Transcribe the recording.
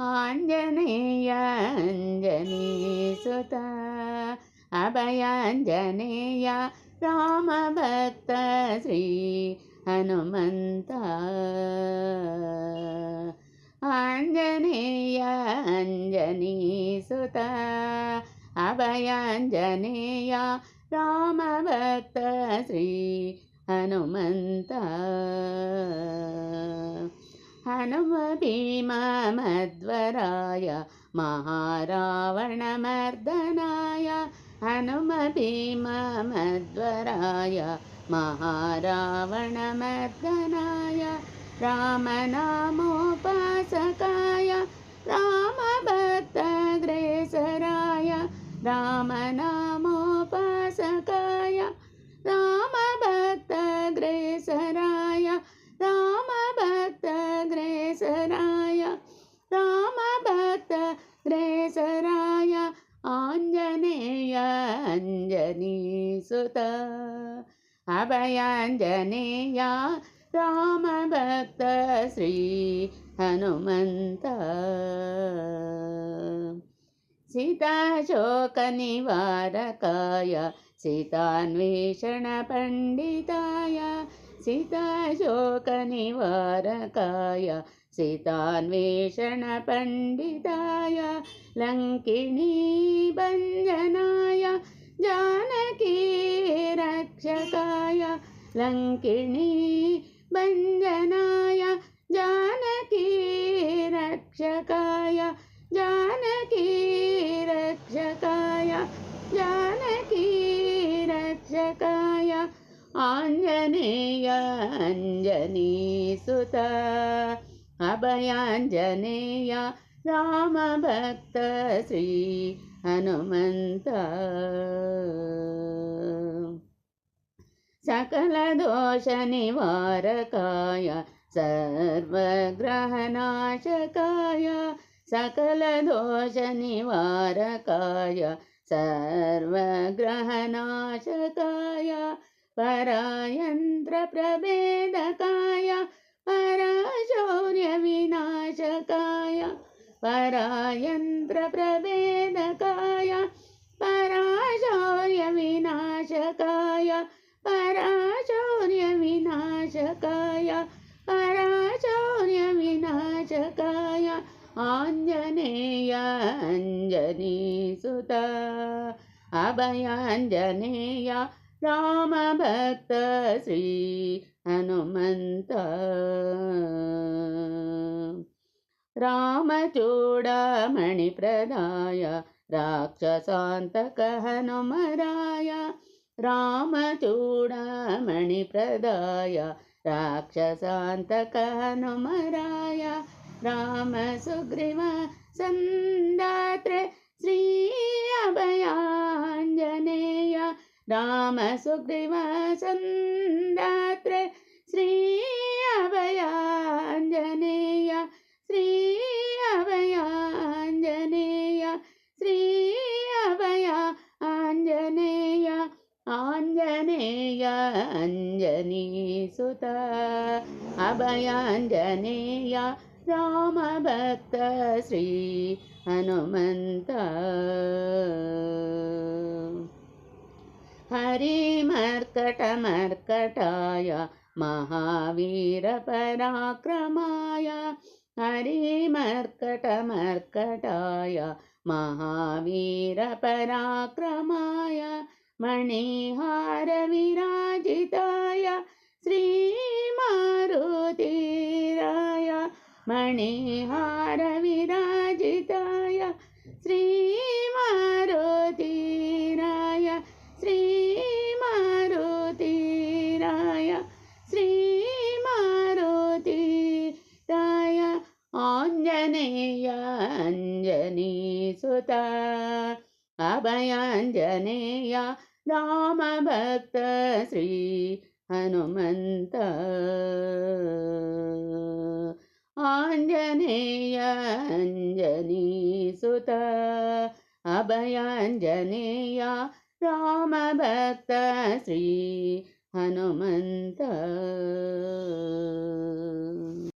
आञ्जनेयाञ्जनीसुत अभयाञ्जनेय Rambhakt Shri Hanumant Anjaneya अञ्जनीसुत अभयाञ्जनेय Rambhakt Shri Hanumant हनुम भीममध्वराय महारावणमर्दनाय हनुम भीममध्वराय महारावणमर्दनाय रामनामोपासकाय रामभक्तग्रेसराय रामनामोपासकाय रामभक्तग्रेसराय रामभक्तग्रेसराय रामभक्तग्रेसराय Anjaneya अञ्जनीसुत। अभयाञ्जनेय सीताशोकनिवारकाय सीतान्वेषणपण्डिताय सीताशोकनिवारकाय सीतान्वेषणपण्डिताय लङ्किणीभञ्जनाय Janaki रक्षकाय लङ्किणी भञ्जनाय Janaki रक्षकाय Janaki रक्षकाय Janaki रक्षकाय Anjaneya अञ्जनीसुत अभयाञ्जनेय Rambhakt Shri Hanumant. सकलदोषनिवारकाय सर्वग्रहनाशकाय सकलदोषनिवारकाय सर्वग्रहनाशकाय परायन्त्रप्रभेदकाय पराशौर्यविनाशकाय परायन्त्रप्रभेदकाय पराशौर्यविनाशकाय पराशौर्यविनाशकाय पराशौर्यविनाशकाय Anjaneya अञ्जनीसुत अभयाञ्जनेय Rambhakt Shri Hanumant. रामचूडामणिप्रदाय राक्षसान्तक हनुमराय। रामचूडामणिप्रदाय राक्षसान्तक हनुमराय। रामसुग्रीव सन्दात्रे Shri अभयाञ्जनेय रामसुग्रीव सन्दात्रे Shri अभयाञ्जनेय Shri अभयाञ्जनेय Shri Abhaya Anjaneya Anjaneya अञ्जनीसुत अभयाञ्जनेय Rambhakt Shri Hanumant हरिमर्कटमर्कटाय महावीरपराक्रमाय। हरिमर्कटमर्कटाय महावीरपराक्रमाय। मणिहारविराजिताय श्रीमारुतीराय। मणिहारविराजिताय Anjaneya अञ्जनीसुत अभयाञ्जनेय Rambhakt Shri Hanumant Anjaneya अञ्जनीसुत अभयाञ्जनेय Rambhakt Shri Hanumant